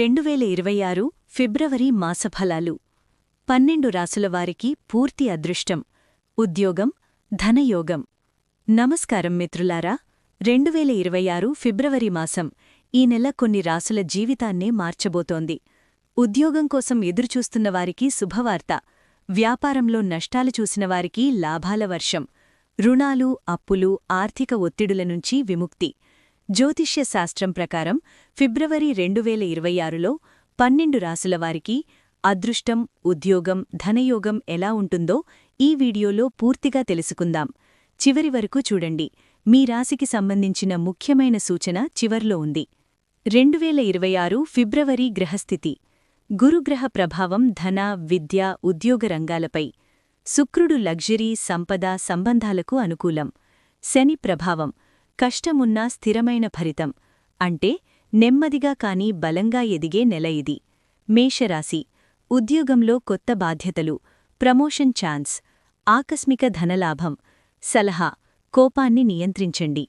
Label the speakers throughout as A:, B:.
A: రెండు వేల ఇరవై ఆరు ఫిబ్రవరి మాసఫలాలు పన్నెండు రాసుల వారికి పూర్తి అదృష్టం. ఉద్యోగం ధనయోగం. నమస్కారం మిత్రులారా రెండు వేల ఇరవై ఆరు ఫిబ్రవరి మాసం ఈ నెల కొన్ని రాసుల జీవితాన్నే మార్చబోతోంది. ఉద్యోగం కోసం ఎదురుచూస్తున్నవారికి శుభవార్త. వ్యాపారంలో నష్టాలు చూసినవారికి లాభాల వర్షం. రుణాలు అప్పులు ఆర్థిక ఒత్తిడుల నుంచి విముక్తి. జ్యోతిష్య శాస్త్రం ప్రకారం ఫిబ్రవరి రెండు వేల ఇరవై ఆరులో పన్నెండు రాసుల వారికి అదృష్టం ఉద్యోగం ధనయోగం ఎలా ఉంటుందో ఈ వీడియోలో పూర్తిగా తెలుసుకుందాం. చివరి వరకు చూడండి. మీ రాశికి సంబంధించిన ముఖ్యమైన సూచన చివర్లో ఉంది. రెండువేల ఇరవై ఆరు ఫిబ్రవరి గ్రహస్థితి. గురుగ్రహ ప్రభావం ధన విద్య ఉద్యోగ రంగాలపై. శుక్రుడు లగ్జరీ సంపద సంబంధాలకు అనుకూలం. శని ప్రభావం. కష్టమున్నా స్థిరమైన ఫలితం. అంటే నెమ్మదిగా కాని బలంగా ఎదిగే నెల ఇది. మేషరాశి. ఉద్యోగంలో కొత్త బాధ్యతలు. Promotion chance. ఆకస్మిక ధనలాభం. సలహా. కోపాన్ని నియంత్రించండి.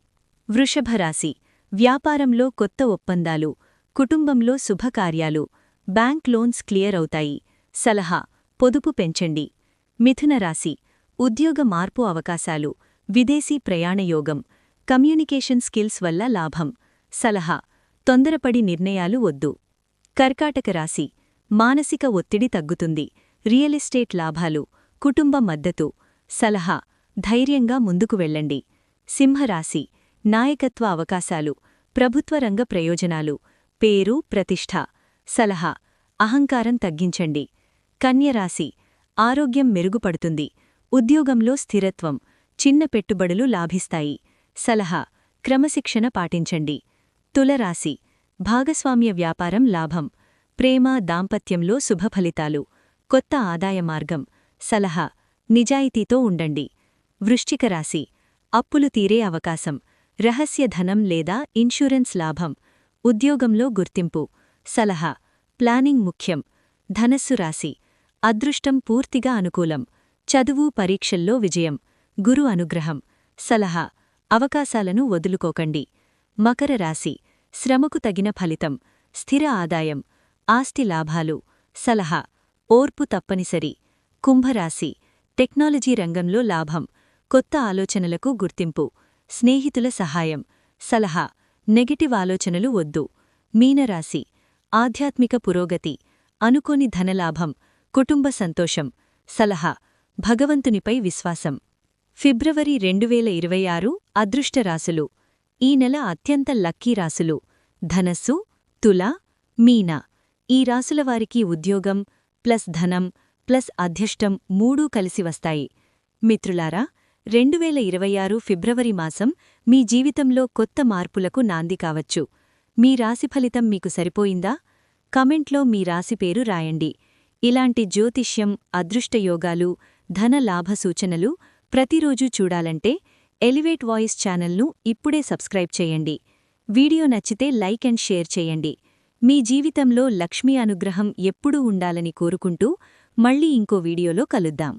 A: వృషభరాశి. వ్యాపారంలో కొత్త ఒప్పందాలు. కుటుంబంలో శుభకార్యాలు. బ్యాంక్ లోన్స్ క్లియర్ అవుతాయి. సలహా. పొదుపు పెంచండి. మిథున రాశి ఉద్యోగ మార్పు అవకాశాలు. విదేశీ ప్రయాణయోగం. కమ్యూనికేషన్ స్కిల్స్ వల్ల లాభం. సలహా తొందరపడి నిర్ణయాలు వద్దు. కర్కాటక రాశి మానసిక ఒత్తిడి తగ్గుతుంది. రియల్ ఎస్టేట్ లాభాలు కుటుంబ మద్దతు. సలహా ధైర్యంగా ముందుకు వెళ్ళండి. సింహరాశి నాయకత్వ అవకాశాలు ప్రభుత్వ రంగ ప్రయోజనాలు. పేరు ప్రతిష్ఠ. సలహా అహంకారం తగ్గించండి. కన్యరాశి ఆరోగ్యం మెరుగుపడుతుంది. ఉద్యోగంలో స్థిరత్వం చిన్న పెట్టుబడులు లాభిస్తాయి. సలహా క్రమశిక్షణ పాటించండి. తులరాశి భాగస్వామ్య వ్యాపారం లాభం ప్రేమ దాంపత్యంలో శుభఫలితాలు కొత్త ఆదాయ మార్గం సలహా నిజాయితీతో ఉండండి. వృశ్చిక రాశి అప్పులు తీరే అవకాశం రహస్య ధనం లేదా ఇన్షూరెన్స్ లాభం ఉద్యోగంలో గుర్తింపు సలహా ప్లానింగ్ ముఖ్యం ధనస్సు రాశి అదృష్టం పూర్తిగా అనుకూలం చదువు పరీక్షల్లో విజయం గురు అనుగ్రహం సలహా అవకాశాలను వదులుకోకండి. మకర రాశి శ్రమకు తగిన ఫలితం స్థిర ఆదాయం ఆస్తి లాభాలు సలహా ఓర్పు తప్పనిసరి. కుంభరాశి టెక్నాలజీ రంగంలో లాభం కొత్త ఆలోచనలకు గుర్తింపు స్నేహితుల సహాయం సలహా నెగటివ్ ఆలోచనలు వద్దు. మీనరాశి ఆధ్యాత్మిక పురోగతి అనుకోని ధనలాభం కుటుంబ సంతోషం సలహా భగవంతునిపై విశ్వాసం. ఫిబ్రవరి రెండు వేల ఇరవై ఆరు అదృష్ట రాశులు ఈ నెల అత్యంత లక్కీ రాశులు. ధనస్సు తుల మీన. ఈ రాసులవారికి ఉద్యోగం ప్లస్ ధనం ప్లస్ అధ్యష్టం మూడూ కలిసి వస్తాయి. మిత్రులారా రెండువేల ఇరవై ఆరు ఫిబ్రవరి మాసం మీ జీవితంలో కొత్త మార్పులకు నాంది కావచ్చు. మీ రాశి ఫలితం మీకు సరిపోయిందా? కమెంట్లో మీ రాశి పేరు రాయండి. ఇలాంటి జ్యోతిష్యం అదృష్టయోగాలు ధన లాభ సూచనలు ప్రతిరోజూ చూడాలంటే ఎలివేట్ వాయిస్ ఛానల్ను ఇప్పుడే సబ్స్క్రైబ్ చేయండి. వీడియో నచ్చితే లైక్ అండ్ షేర్ చేయండి. మీ జీవితంలో లక్ష్మీ అనుగ్రహం ఎప్పుడూ ఉండాలని కోరుకుంటూ మళ్ళీ ఇంకో వీడియోలో కలుద్దాం.